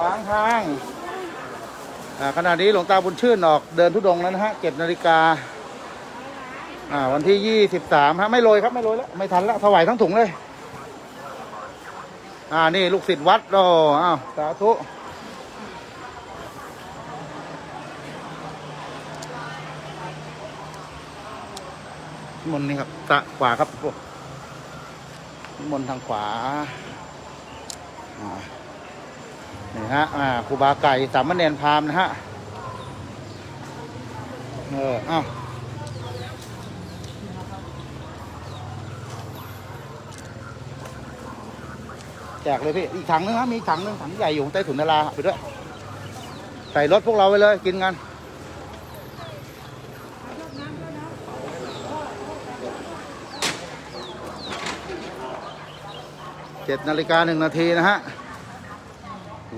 ขวางทางขณะนี้หลวงตาบุญชื่นออกเดินทุดงแล้วนะฮะเจ็ดนาฬิกาอ่าวันที่ยี่สิบสามฮะไม่โรยครับไม่โรยแล้วไม่ทันแล้วถวายทั้งถุงเลย อ่านี่ลูกศิษย์วัดโอ้อ้าวสาธุมนนี่ครับตะขวาครับโอ้นิมนทางขวาอ่า นี่ฮะอ่าครูบาไก่สามเณรพราหมณ์นะฮะเอออ้าวแจกเลยพี่ อีกถังนึงครับมีถังนึงถังใหญ่อยู่ใต้ถุนนาราไปด้วย ใส่รถพวกเราไปเลยกินกันเจ็ดนาฬิกาหนึ่งนาทีนะฮะ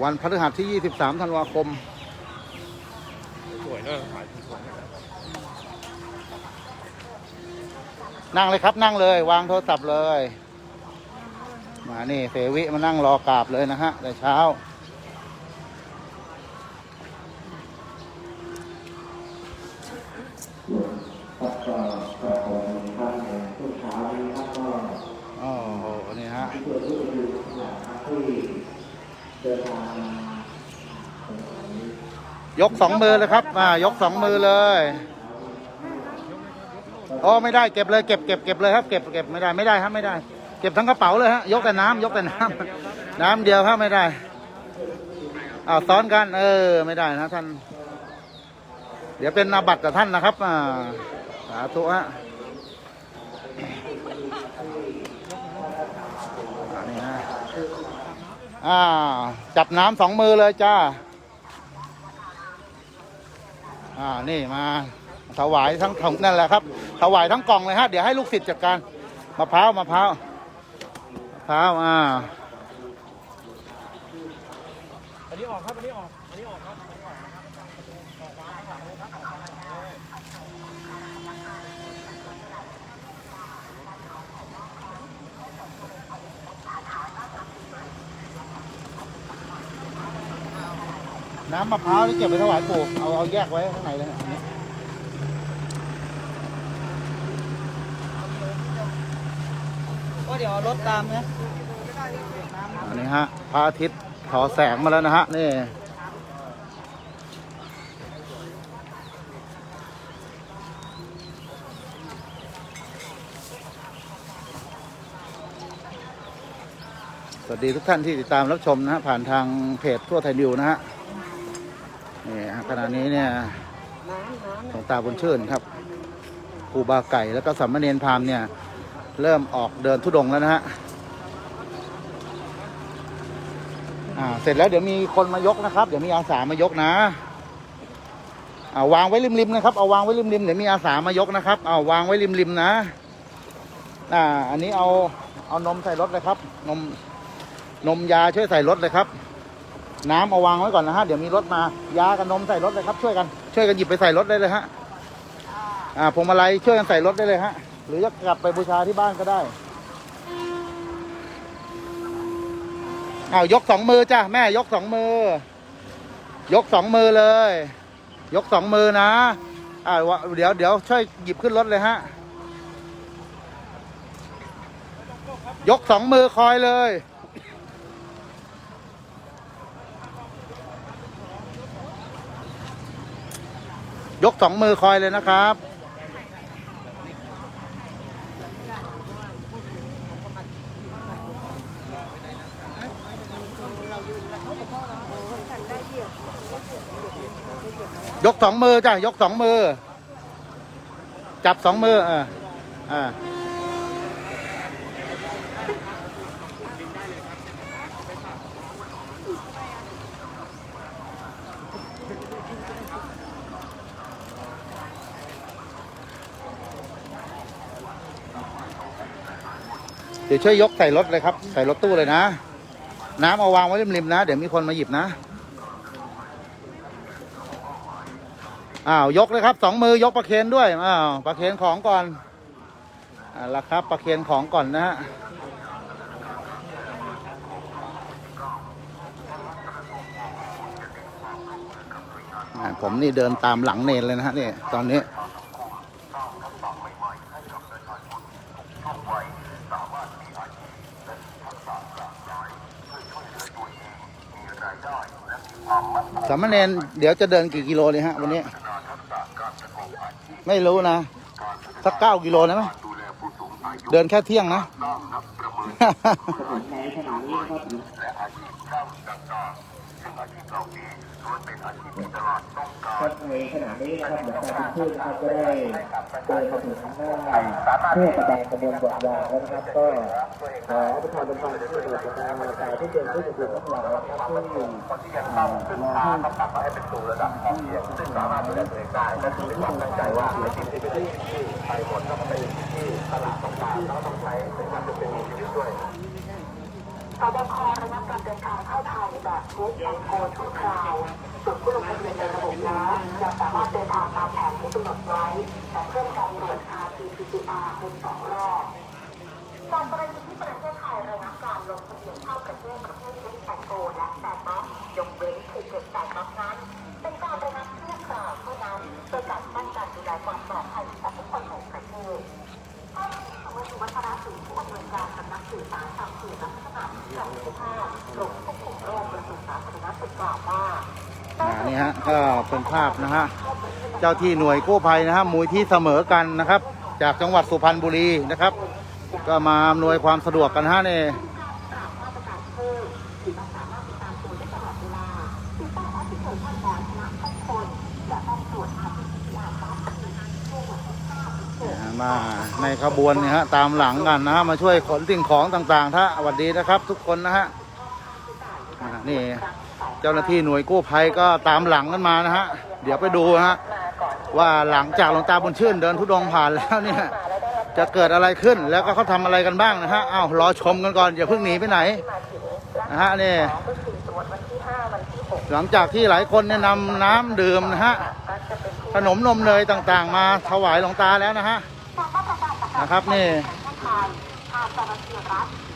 วันพฤหัสที่ 23 ธันวาคม สวยเนอะถ่ายสวยนั่งเลยครับนั่งเลย วางโทรศัพท์เลย มานี่เสวิมานั่งรอกราบเลยนะฮะแต่เช้า ครับก็ก็ขอบคุณท่านในช่วงเช้านี้ครับก็ โอ้โห นี่ฮะ ที่เกิดที่ดูนะครับที่เดินทางมา ยกสองมือเลยครับอ่ายกสองมือเลยโอ้ไม่ได้เก็บเลยเก็บเก็บเก็บเลยครับเก็บเก็บไม่ได้ไม่ได้ครับไม่ได้ เก็บทั้งกระเป๋าเลยฮะยกแต่น้ำยกแต่น้ำน้ำเดียวครับไม่ได้อ้าวซ้อนกัน เออ ไม่ได้นะท่าน เดี๋ยวเป็นนาบัตรกับท่านนะครับอ่าสาธุฮะอ่าจับน้ำสองมือเลยจ้า อ่านี่มาถวายทั้งถุงนั่นแหละครับถวายทั้งกล่องเลยฮะเดี๋ยวให้ลูกศิษย์จัดการมะพร้าวมะพร้าวมะพร้าวอ่าอันนี้ออกครับอันนี้ออก อันนี้ออกครับ น้ำมะพร้าวนี่เก็บไปถวายปู่เอาเอาแยกไว้ข้างในเลยอันนี้ก็เดี๋ยวรถตามนะอันนี้ฮะพระอาทิตย์ขอแสงมาแล้วนะฮะนี่สวัสดีทุกท่านที่ติดตามรับชมนะฮะผ่านทางเพจทั่วไทยดิวนะฮะ นี่ขณะนี้เนี่ยหลวงตาบุญชื่นครับครูบาไก่แล้วก็สัมมาเนรพามเนี่ย เริ่มออกเดินทุดงแล้วนะฮะอ่าเสร็จแล้วเดี๋ยวมีคนมายกนะครับ เดี๋ยวมีอาสามายกนะอ่าวางไว้ริมๆนะครับเอาวางไว้ริมๆเดี๋ยวมีอาสามายกนะครับเอาวางไว้ริมๆนะอ่าอันนี้เอาเอานมใส่รถเลยครับ นมนมยาช่วยใส่รถเลยครับ น้ำเอาวางไว้ก่อนนะฮะ เดี๋ยวมีรถมายากับนมใส่รถเลยครับ ช่วยกัน ช่วยกันหยิบไปใส่รถได้เลยฮะ อ่าพวงมาลัยช่วยกันใส่รถได้เลยฮะ หรือจะกลับไปบูชาที่บ้านก็ได้อ้าวยกสองมือจ้ะแม่ยกสองมือ ยกสองมือเลย ยกสองมือนะอ่าวเดี๋ยวเดี๋ยวช่วยหยิบขึ้นรถเลยฮะ ยกสองมือคอยเลย ยกสองมือคอยเลยนะครับ ยกสองมือจ้ะ ยกสองมือ จับสองมือ อ่าอ่า ดี๋ยวช่วยยกใส่รถเลยครับ ใส่รถตู้เลยนะ น้ำเอาวางไว้ริมๆนะ เดี๋ยวมีคนมาหยิบนะ อ้าวยกเลยครับสองมือยกประเคนด้วย อ้าวประเคนของก่อนอ่าละครับประเคนของก่อนนะฮะผมนี่เดินตามหลังเนนเลยนะฮะนี่ตอนนี้ามเณรเดี๋ยวจะเดินกี่กิโลเลยฮะวันนี้ ไม่รู้นะสักเก้ากิโลนะไหมเดินแค่เที่ยงนะ ในขณะนี้นะครับครับในขณะนี้นะครับหลวงตาบุญชื่นนะครับก็ได้เดินมาถึงหน้าเพื่อแสดงกระบวนบทวางแล้วนะครับก็ขอประทานเป็นความช่เหลือจากทางสายที่เดินผู้ชุมนุมทั้งหลายนะครับที่เอ่อรอให้นมาต้องกลับมาให้เป็นสู่ระดับพอเพียงซึ่งสามารถดูแลตัวเองได้และคือมีความตั้งใจว่าในสิ่งที่เป็นที่ไปหมดต้องไปที่ตลาดต่างๆแล้วต้องใช้ในการจะเป็นมีชีวิตด้วย สบคระงับการเดินทางเข้าไทยแบบเทสแอนโกชั่วคราวส่วนผู้ลงทะเบียนในระบบแล้วยังสามารถเดินทางตามแผนที่กำหนดไว้ แต่เพิ่มการตรวจ RT-PCR เป็นสองรอบจากกรณีที่ประเทศไทยระงับการลงทะเบียนเข้าประเทศประเภทเทสแอนโกและแซนบ็อกยกเว้นภูเก็ตแซนบ็อกนั้นเป็นการระงับชั่วคราวเท่านั้นเพื่อการป้องกันดูแลความปลอดภัยของทุกคนในประเทศวัฒนวัฒนศิลป์ผู้อำนวยการสำนักสื่อสารทางสื่อและ นี่ฮะก็เป็นภาพนะฮะ เจ้าที่หน่วยกู้ภัยนะฮะมูลที่เสมอกันนะครับ จากจังหวัดสุพรรณบุรีนะครับ ก็มาอำนวยความสะดวกกันฮะเนี่ มาในขบวนเนี่ยฮะตามหลังกันนะฮะมาช่วยขนสิ่งของต่างๆท่าสวัสดีนะครับ ทุกคนนะฮะนี่เจ้าหน้าที่หน่วยกู้ภัยก็ตามหลังกันมานะฮะเดี๋ยวไปดูฮะว่าหลังจากหลวงตาบุญชื่นเดินทุดงผ่านแล้วเนี่ยจะเกิดอะไรขึ้นแล้วก็เขาทำอะไรกันบ้างนะฮะอ้าวรอชมกันก่อนอย่าเพิ่งหนีไปไหนนะฮะนี่หลังจากที่หลายคนเนี่ยนำน้ำดื่มนะฮะขนมนมเนยต่างๆ มาถวายหลวงตาแล้วนะฮะ นะครับนี่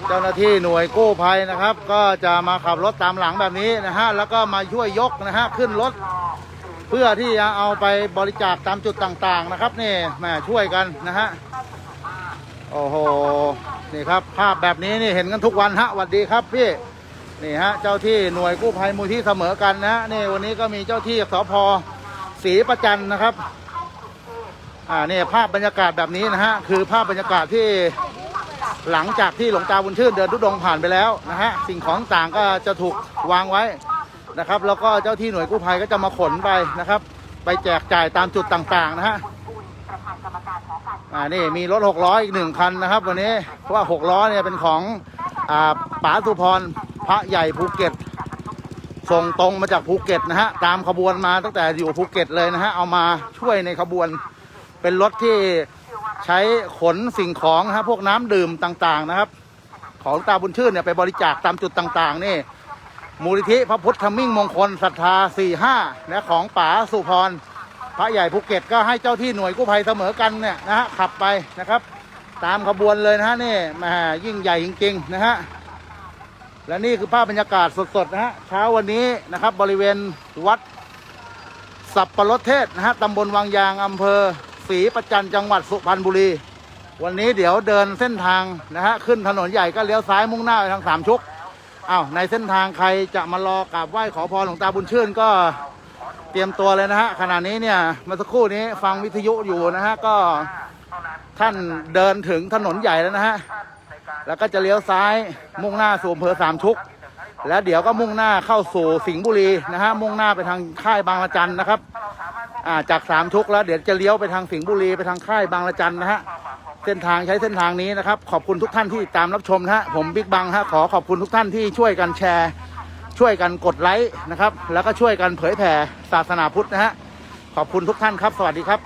เจ้าหน้าที่หน่วยกู้ภัยนะครับ ก็จะมาขับรถตามหลังแบบนี้นะฮะแล้วก็มาช่วยยกนะฮะขึ้นรถ เพื่อที่จะเอาไปบริจาคตามจุดต่างๆนะครับนี่แม่ช่วยกันนะฮะโอ้โหนี่ครับภาพแบบนี้นี่เห็นกันทุกวันฮะสวัสดีครับพี่นี่ฮะเจ้าที่หน่วยกู้ภัยมูลที่เสมอกันนะฮะนี่วันนี้ก็มีเจ้าที่สพศรีประจันนะครับ อ่าเนี่ยภาพบรรยากาศแบบนี้นะฮะคือภาพบรรยากาศที่หลังจากที่หลวงตาบุญชื่นเดินทุดงผ่านไปแล้วนะฮะสิ่งของต่างก็จะถูกวางไว้นะครับ แล้วก็เจ้าที่หน่วยกู้ภัยก็จะมาขนไปนะครับ ไปแจกจ่ายตามจุดต่างๆนะฮะอ่านี่มีรถหกล้ออีกหนึ่งคันนะครับ วันนี้เพราะว่าหกล้อเนี่ยเป็นของอ่าป๋าสุพรพระใหญ่ภูเก็ตส่งตรงมาจากภูเก็ตนะฮะตามขบวนมาตั้งแต่อยู่ภูเก็ตเลยนะฮะเอามาช่วยในขบวน เป็นรถที่ใช้ขนสิ่งของนะฮะพวกน้ำดื่มต่างๆนะครับ ของตาบุญชื่นเนี่ยไปบริจาคตามจุดต่างๆ นี่มูลนิธิพระพุทธมิ่งมงคลศรัทธาสี่ห้าและของป๋าสุพรพระใหญ่ภูเก็ตก็ให้เจ้าที่หน่วยกู้ภัยเสมอกันเนี่ยนะฮะขับไปนะครับ ตามขบวนเลยนะฮะนี่แมายิ่งใหญ่จริงๆนะฮะและนี่คือภาพบรรยากาศสดๆนะฮะเช้าวันนี้นะครับบริเวณวัดสับปะรดเทศนะฮะตำบลวังยางอำเภอ ศรีประจันจังหวัดสุพรรณบุรี วันนี้เดี๋ยวเดินเส้นทางนะฮะขึ้นถนนใหญ่ก็เลี้ยวซ้ายมุ่งหน้าไปทางสามชุกอ้าวในเส้นทางใครจะมารอกราบไหว้ขอพรหลวงตาบุญชื่นก็เตรียมตัวเลยนะฮะขณะนี้เนี่ยเมื่อสักครู่นี้ฟังวิทยุอยู่นะฮะก็ท่านเดินถึงถนนใหญ่แล้วนะฮะแล้วก็จะเลี้ยวซ้ายมุ่งหน้าสู่อำเภอสามชุก แล้วเดี๋ยวก็มุ่งหน้าเข้าสู่สิงห์บุรีนะฮะมุ่งหน้าไปทางค่ายบางละจันนะครับ อ่าจากสามชุกแล้วเดี๋ยวจะเลี้ยวไปทางสิงห์บุรีไปทางค่ายบางละจันนะฮะเส้นทางใช้เส้นทางนี้นะครับขอบคุณทุกท่านที่ตามรับชมนะฮะผมบิ๊กบังฮะขอขอบคุณทุกท่านที่ช่วยกันแชร์ ช่วยกันกดไลค์นะครับ แล้วก็ช่วยกันเผยแผ่ศาสนาพุทธนะฮะขอบคุณทุกท่านครับ สวัสดีครับ